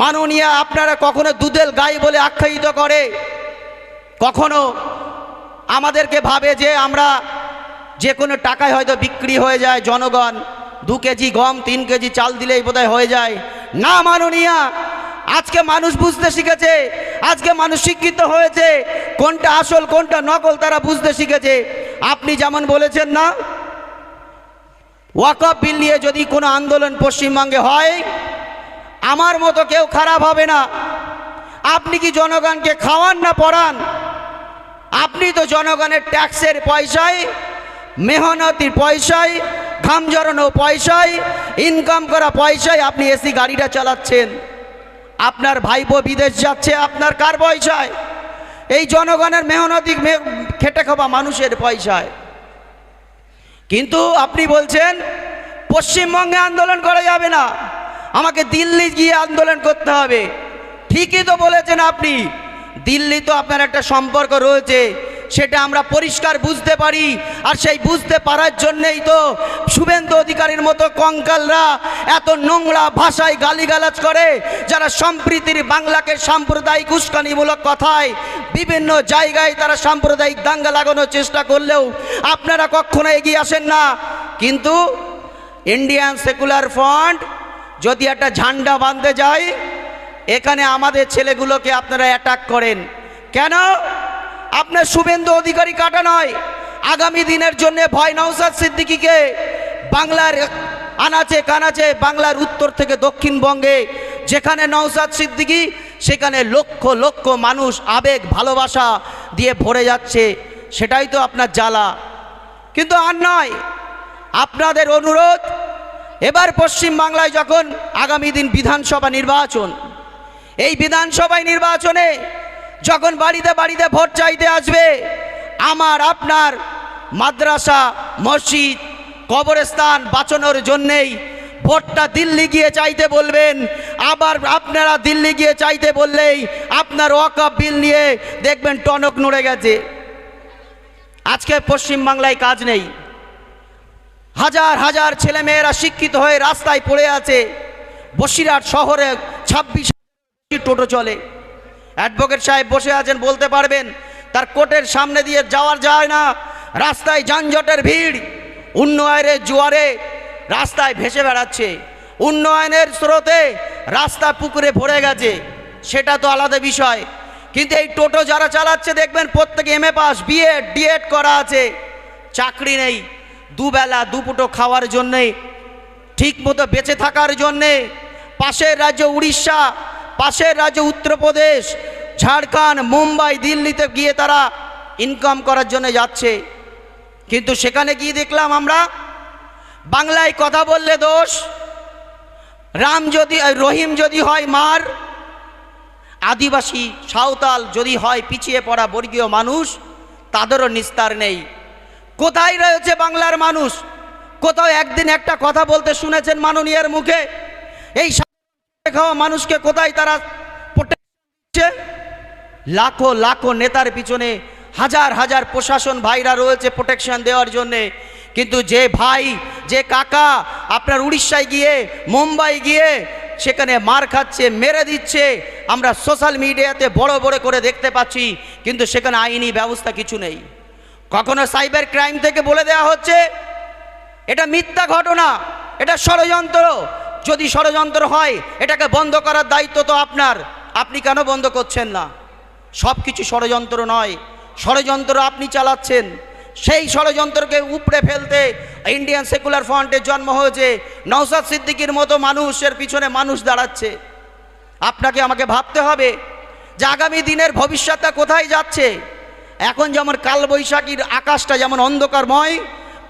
মাননীয়া, আপনারা কখনো দুধেল গাই বলে আখ্যায়িত করে? কখনো? আমাদেরকে ভাবে যে আমরা যে কোনো টাকায় হয়তো বিক্রি হয়ে যায় জনগণ, দু কেজি গম, তিন কেজি চাল দিলেই বোধহয় হয়ে যায়। না, মাননীয়া, আজকে মানুষ বুঝতে শিখেছে, আজকে মানুষ শিক্ষিত হয়েছে, কোনটা আসল, কোনটা নকল তারা বুঝতে শিখেছে। আপনি যেমন বলেছেন না, ওয়াকফ বিল নিয়ে যদি কোনো আন্দোলন পশ্চিমবঙ্গে হয় আমার মতো কেউ খারাপ হবে না। আপনি কি জনগণকে খাওয়ান না পড়ান? আপনি তো জনগণের ট্যাক্সের পয়সায়, মেহনতির পয়সায়, ঘাম জড়ানো পয়সায় ইনকাম করা পয়সায় আপনি এসি গাড়িটা চালাচ্ছেন। আপনার ভাইপো বিদেশ যাচ্ছে, আপনার কার পয়সায়? এই জনগণের মেহনতি খেটে খাওয়া মানুষের পয়সায়। কিন্তু আপনি বলছেন, পশ্চিমবঙ্গে আন্দোলন করা যাবে না। আমাকে দিল্লি গিয়ে আন্দোলন করতে হবে। ঠিকই তো বলেছেন আপনি। দিল্লি তো আপনার একটা সম্পর্ক রয়েছে, সেটা আমরা পরিষ্কার বুঝতে পারি। আর সেই বুঝতে পারার জন্যেই তো শুভেন্দু অধিকারীর মতো কঙ্কালরা এত নোংরা ভাষায় গালিগালাজ করে, যারা সম্প্রীতির বাংলাকে সাম্প্রদায়িক উস্কানিমূলক কথায় বিভিন্ন জায়গায় তারা সাম্প্রদায়িক দাঙ্গা লাগানোর চেষ্টা করলেও আপনারা কখনো এগিয়ে আসেন না। কিন্তু ইন্ডিয়ান সেকুলার ফ্রন্ট যদি একটা ঝান্ডা বাঁধতে যায় এখানে আমাদের ছেলেগুলোকে আপনারা অ্যাটাক করেন। কেন? আপনার শুভেন্দু অধিকারী কাটা নয়। আগামী দিনের জন্য ভয় নওসাদ সিদ্দিকিকে বাংলার আনাচে কানাচে বাংলার উত্তর থেকে দক্ষিণবঙ্গে, যেখানে নওসাদ সিদ্দিকি, সেখানে লক্ষ লক্ষ মানুষ আবেগ, ভালোবাসা দিয়ে ভরে যাচ্ছে, সেটাই তো আপনার জ্বালা। কিন্তু আর নয়, আপনাদের অনুরোধ এবার পশ্চিম বাংলায় যখন আগামী দিন বিধানসভা নির্বাচন, এই বিধানসভায় নির্বাচনে যখন বাড়িতে বাড়িতে ভোট চাইতে আসবে, আমার, আপনার মাদ্রাসা, মসজিদ, কবরস্থান বাঁচানোর জন্যেই ভোটটা দিল্লি গিয়ে চাইতে বলবেন। আবার আপনারা দিল্লি গিয়ে চাইতে বললেই আপনার ওয়াকআপ বিল নিয়ে দেখবেন টনক নড়ে গেছে। আজকে পশ্চিমবাংলায় কাজ নেই। হাজার হাজার ছেলেমেয়েরা শিক্ষিত হয়ে রাস্তায় পড়ে আছে। বসিরহাট শহরে ছাব্বিশ টোটো চলে। অ্যাডভোকেট সাহেব বসে আছেন, বলতে পারবেন, তার কোর্টের সামনে দিয়ে যাওয়ার যায় না। রাস্তায় যানজটের ভিড়, উন্নয়নের জোয়ারে রাস্তায় ভেসে বেড়াচ্ছে। উন্নয়নের স্রোতে রাস্তা পুকুরে ভরে গেছে, সেটা তো আলাদা বিষয়। কিন্তু এই টোটো যারা চালাচ্ছে, দেখবেন প্রত্যেকে M A pass BEd DEd করা আছে। চাকরি নেই। দুবেলা দুপুটো খাওয়ার জন্যে ঠিক মতো বেঁচে থাকার জন্যে, পাশের রাজ্য উড়িষ্যা, পাশের রাজ্য উত্তরপ্রদেশ, ঝাড়খণ্ড, মুম্বাই, দিল্লিতে গিয়ে তারা ইনকাম করার জন্য যাচ্ছে। কিন্তু সেখানে গিয়ে দেখলাম আমরা, বাংলায় কথা বললে দোষ, রাম যদি রহিম যদি হয় মার, আদিবাসী সাঁওতাল যদি হয় পিছিয়ে পড়া বর্গীয় মানুষ, তাদেরও নিস্তার নেই। কোথায় রয়েছে বাংলার মানুষ? কোথাও একদিন একটা কথা বলতে শুনেছেন মাননীয়ের মুখে? এই খাওয়া মানুষকে কোথায় তারা? লাখো লাখো নেতার পিছনে হাজার হাজার প্রশাসন ভাইরা রয়েছে প্রোটেকশন দেওয়ার জন্যে। কিন্তু যে ভাই, যে কাকা আপনার উড়িষ্যায় গিয়ে, মুম্বাই গিয়ে সেখানে মার খাচ্ছে, মেরে দিচ্ছে, আমরা সোশ্যাল মিডিয়াতে বড় বড় করে দেখতে পাচ্ছি, কিন্তু সেখানে আইনি ব্যবস্থা কিছু নেই। কখনো সাইবার ক্রাইম থেকে বলে দেওয়া হচ্ছে, এটা মিথ্যা ঘটনা, এটা ষড়যন্ত্র। যদি ষড়যন্ত্র হয়, এটাকে বন্ধ করার দায়িত্ব তো আপনার। আপনি কেন বন্ধ করছেন না? সব কিছু ষড়যন্ত্র নয়। ষড়যন্ত্র আপনি চালাচ্ছেন। সেই ষড়যন্ত্রকে উপড়ে ফেলতে ইন্ডিয়ান সেকুলার ফ্রন্টের জন্ম হয়েছে। নওসাদ সিদ্দিকির মতো মানুষের পিছনে মানুষ দাঁড়াচ্ছে। আপনাকে আমাকে ভাবতে হবে যে আগামী দিনের ভবিষ্যৎটা কোথায় যাচ্ছে? এখন যেমন কালবৈশাখীর আকাশটা যেমন অন্ধকারময়,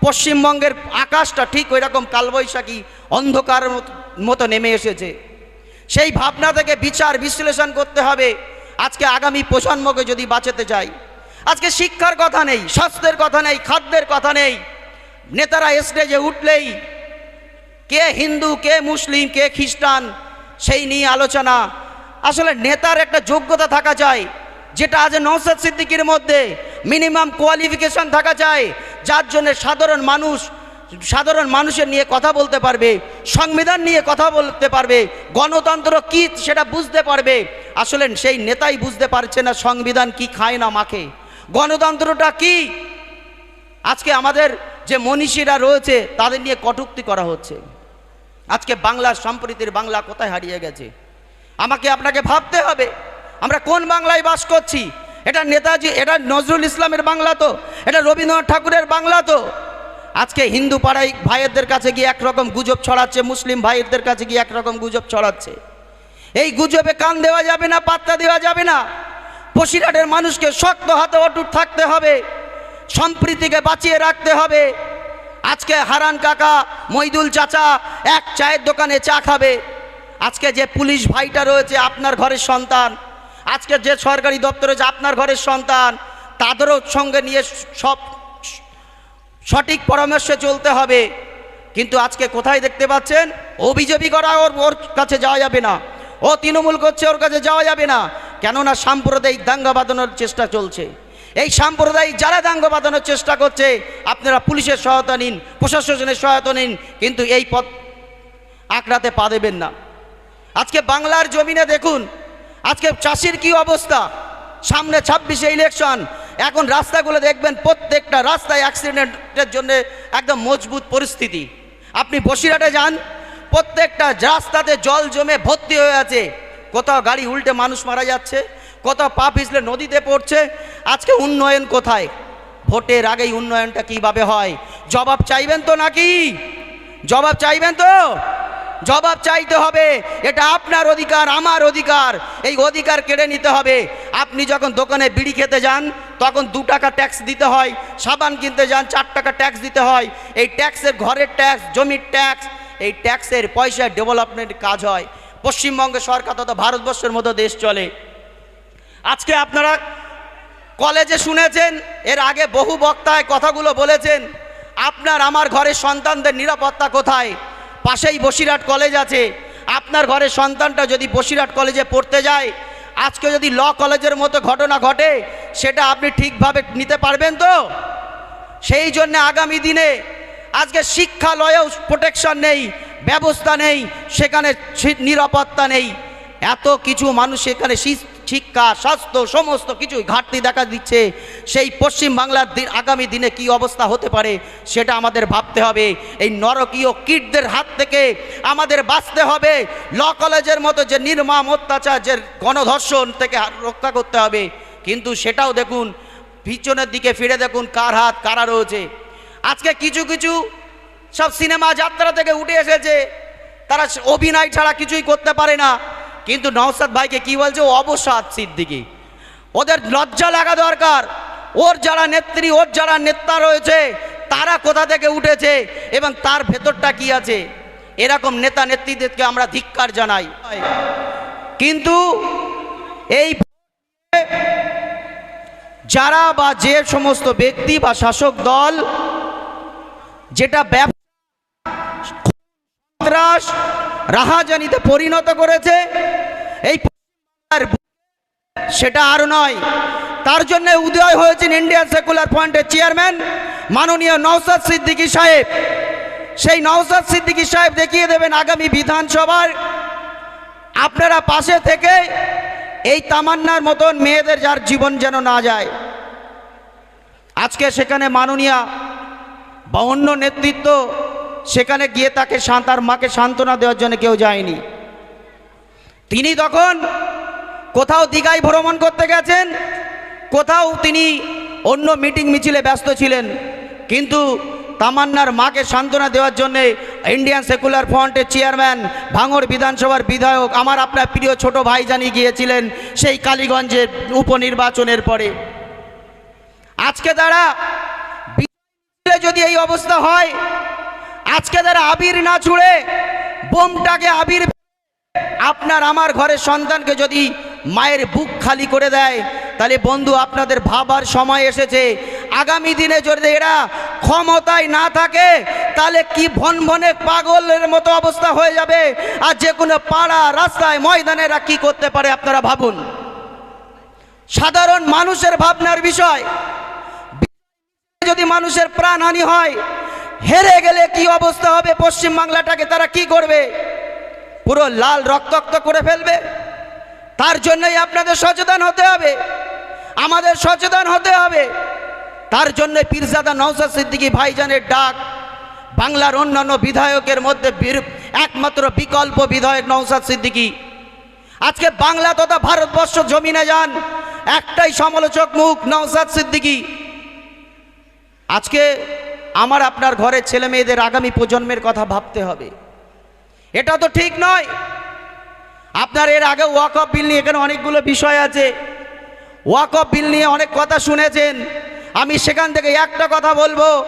পশ্চিমবঙ্গের আকাশটা ঠিক ওই রকম কালবৈশাখী অন্ধকার মতো নেমে এসেছে। সেই ভাবনা থেকে বিচার বিশ্লেষণ করতে হবে। আজকে আগামী প্রজন্মকে যদি বাঁচাতে চাই। আজকে শিক্ষার কথা নেই, স্বাস্থ্যের কথা নেই, খাদ্যের কথা নেই। নেতারা স্টেজে উঠলেই কে হিন্দু, কে মুসলিম, কে খ্রিস্টান, সেই নিয়ে আলোচনা। আসলে নেতার একটা যোগ্যতা থাকা চাই। যেটা আজ নৌসাদ সিদ্দিকির মধ্যে মিনিমাম কোয়ালিফিকেশন থাকা চাই, যার জন্য সাধারণ মানুষ, সাধারণ মানুষের নিয়ে কথা বলতে পারবে, সংবিধান নিয়ে কথা বলতে পারবে, গণতন্ত্র কি সেটা বুঝতে পারবে। আসলে সেই নেতাই বুঝতে পারছে না সংবিধান কি খায় না মাখে। গণতন্ত্রটা কি? আজকে আমাদের যে মনীষীরা রয়েছে, তাদের নিয়ে কটুক্তি করা হচ্ছে। আজকে বাংলার সম্প্রীতির বাংলা কোথায় হারিয়ে গেছে? আমাকে আপনাকে ভাবতে হবে। আমরা কোন বাংলায় বাস করছি? এটা নেতাজি, এটা নজরুল ইসলামের বাংলা তো, এটা রবীন্দ্রনাথ ঠাকুরের বাংলা তো। আজকে হিন্দু পাড়ায় ভাইয়েরদের কাছে গিয়ে একরকম গুজব ছড়াচ্ছে, মুসলিম ভাইয়েরদের কাছে গিয়ে একরকম গুজব ছড়াচ্ছে। এই গুজবে কান দেওয়া যাবে না, পাত্তা দেওয়া যাবে না। বসিরহাটের মানুষকে শক্ত হাতে অটুট থাকতে হবে, সম্প্রীতিকে বাঁচিয়ে রাখতে হবে। আজকে হারান কাকা, মইদুল চাচা এক চায়ের দোকানে চা খাবে। আজকে যে পুলিশ ভাইটা রয়েছে, আপনার ঘরের সন্তান। আজকে যে সরকারি দপ্তরে রয়েছে আপনার ঘরের সন্তান, তাদেরও সঙ্গে নিয়ে সব সঠিক পরামর্শে চলতে হবে। কিন্তু আজকে কোথায় দেখতে পাচ্ছেন? ও বিজেপি করা ওর ওর কাছে যাওয়া যাবে না। ও তৃণমূল করছে, ওর কাছে যাওয়া যাবে না। কেননা সাম্প্রদায়িক দাঙ্গা বাঁধানোর চেষ্টা চলছে। এই সাম্প্রদায়িক যারা দাঙ্গা বাঁধানোর চেষ্টা করছে, আপনারা পুলিশের সহায়তা নিন, প্রশাসনের সহায়তা নিন, কিন্তু এই পথ আঁকড়াতে পা দেবেন না। আজকে বাংলার জমিনে দেখুন আজকে চাষির কি অবস্থা? সামনে ছাব্বিশে ইলেকশন এখন রাস্তাগুলো দেখবেন প্রত্যেকটা রাস্তায় অ্যাক্সিডেন্টের জন্য একদম মজবুত পরিস্থিতি। আপনি বসিরহাটে যান, প্রত্যেকটা রাস্তাতে জল জমে ভর্তি হয়ে আছে। কোথাও গাড়ি উল্টে মানুষ মারা যাচ্ছে, কোথাও পা পিছলে নদীতে পড়ছে। আজকে উন্নয়ন কোথায়? ভোটের আগেই উন্নয়নটা কীভাবে হয়? জবাব চাইবেন তো নাকি? জবাব চাইবেন তো? জবাব চাইতে হবে, এটা আপনার অধিকার, আমার অধিকার। এই অধিকার কেড়ে নিতে হবে। আপনি যখন দোকানে বিড়ি খেতে যান, তখন দু টাকা ট্যাক্স দিতে হয়, সাবান কিনতে যান, চার টাকা ট্যাক্স দিতে হয়। এই ট্যাক্সের ঘরের ট্যাক্স জমির ট্যাক্স এই ট্যাক্সের পয়সা ডেভেলপমেন্ট কাজ হয়। পশ্চিমবঙ্গ সরকার তথা ভারতবর্ষের মতো দেশ চলে। আজকে আপনারা কলেজে শুনেছেন, এর আগে বহু বক্তায় কথাগুলো বলেছেন, আপনার আমার ঘরের সন্তানদের নিরাপত্তা কোথায়? পাশেই বসিরহাট কলেজ আছে। আপনার ঘরের সন্তানটা যদি বসিরহাট কলেজে পড়তে যায়, আজকে যদি ল কলেজের মতো ঘটনা ঘটে, সেটা আপনি ঠিকভাবে নিতে পারবেন তো? সেই জন্য আগামী দিনে আজকে শিক্ষালয়েও প্রোটেকশন নেই, ব্যবস্থা নেই, সেখানে নিরাপত্তা নেই। এত কিছু মানুষ সেখানে শি- শিক্ষা, স্বাস্থ্য, সমস্ত কিছুই ঘাটতি দেখা দিচ্ছে। সেই পশ্চিম বাংলার দিন, আগামী দিনে কি অবস্থা হতে পারে সেটা আমাদের ভাবতে হবে। এই নরকীয় কীটদের হাত থেকে আমাদের বাঁচতে হবে। ল কলেজের মতো যে নির্মাম অত্যাচার, যে গণধর্ষণ থেকে রক্ষা করতে হবে। কিন্তু সেটাও দেখুন, পিছনের দিকে ফিরে দেখুন কার হাত, কারা রয়েছে। আজকে কিছু কিছু সব সিনেমা যাত্রা থেকে উঠে এসেছে। তারা অভিনয় ছাড়া কিছুই করতে পারে না। কিন্তু নওসাদ ভাইকে কি বলছে? ও অবসাদ সিদ্দিকি। ওদের লজ্জা লাগা দরকার। ওর যারা নেত্রী, ওর যারা নেতা রয়েছে, তারা কোথা থেকে উঠেছে এবং তার ভেতরটা কি আছে? এরকম নেতা নেত্রীদেরকে আমরা ধিক্কার জানাই। কিন্তু এই যারা বা যে সমস্ত ব্যক্তি বা শাসক দল যেটা ব্যবসাস রাহাজানিতে পরিণত করেছে। এই সেটা আর নয়। তার জন্য উদয় হয়েছেন ইন্ডিয়ান সেকুলার ফ্রন্টের চেয়ারম্যান মাননীয় নওসাদ সিদ্দিকী সাহেব। সেই নওসাদ সিদ্দিকী সাহেব দেখিয়ে দেবেন আগামী বিধানসভার। আপনারা পাশে থেকে এই তামান্নার মতন মেয়েদের যার জীবন যেন না যায়। আজকে সেখানে মাননীয়া বা অন্য নেতৃত্ব সেখানে গিয়ে তাকে তার মাকে সান্ত্বনা দেওয়ার জন্য কেউ যায়নি। তিনি তখন কোথাও দীঘায় ভ্রমণ করতে গেছেন, কোথাও তিনি অন্য মিটিং মিছিলে ব্যস্ত ছিলেন। কিন্তু তামান্নার মাকে সান্ত্বনা দেওয়ার জন্য ইন্ডিয়ান সেকুলার ফ্রন্টের চেয়ারম্যান, ভাঙড় বিধানসভার বিধায়ক, আমার আপনার প্রিয় ছোট ভাই জানি গিয়েছিলেন সেই কালীগঞ্জের উপনির্বাচনের পরে। আজকে তারা যদি এই অবস্থা হয় আজকে তারা আবির না ছুড়ে, বোমটাকে আবির আপনার আমার ঘরের সন্তানকে যদি মায়ের বুক খালি করে দেয়, তাহলে বন্ধু আপনাদের ভাবার সময় এসেছে। আগামী দিনে যদি এরা ক্ষমতায় না থাকে, তাহলে কি ভন ভনে পাগলের মতো অবস্থা হয়ে যাবে? আর যে কোনো পাড়া, রাস্তায়, ময়দানে এরা কি করতে পারে আপনারা ভাবুন। সাধারণ মানুষের ভাবনার বিষয়। যদি মানুষের প্রাণহানি হয় হেরে গেলে কি অবস্থা হবে? পশ্চিম বাংলাটাকে তারা কি করবে? পুরো লাল রক্তাক্ত করে ফেলবে। তার জন্যই আপনাদের সচেতন হতে হবে। আমাদের সচেতন হতে হবে। তার জন্য পীরজাদা নওসাদ সিদ্দিকী ভাইজানের ডাক বাংলার অন্যান্য বিধায়কের মধ্যে একমাত্র বিকল্প বিধায়ক নওসাদ সিদ্দিকী। আজকে বাংলা তথা ভারতবর্ষ জমিনে যান, একটাই সমালোচক মুখ নওসাদ সিদ্দিকী। আজকে আমার আপনার ঘরের ছেলে মেয়েদের আগামী প্রজন্মের কথা ভাবতে হবে। এটা তো ঠিক নয়। আপনার এর আগে ওয়াক অফ বিল নিয়ে এখানে অনেকগুলো বিষয় আছে। ওয়াক অফ বিল নিয়ে অনেক কথা শুনেছেন। আমি সেখান থেকে একটা কথা বলব।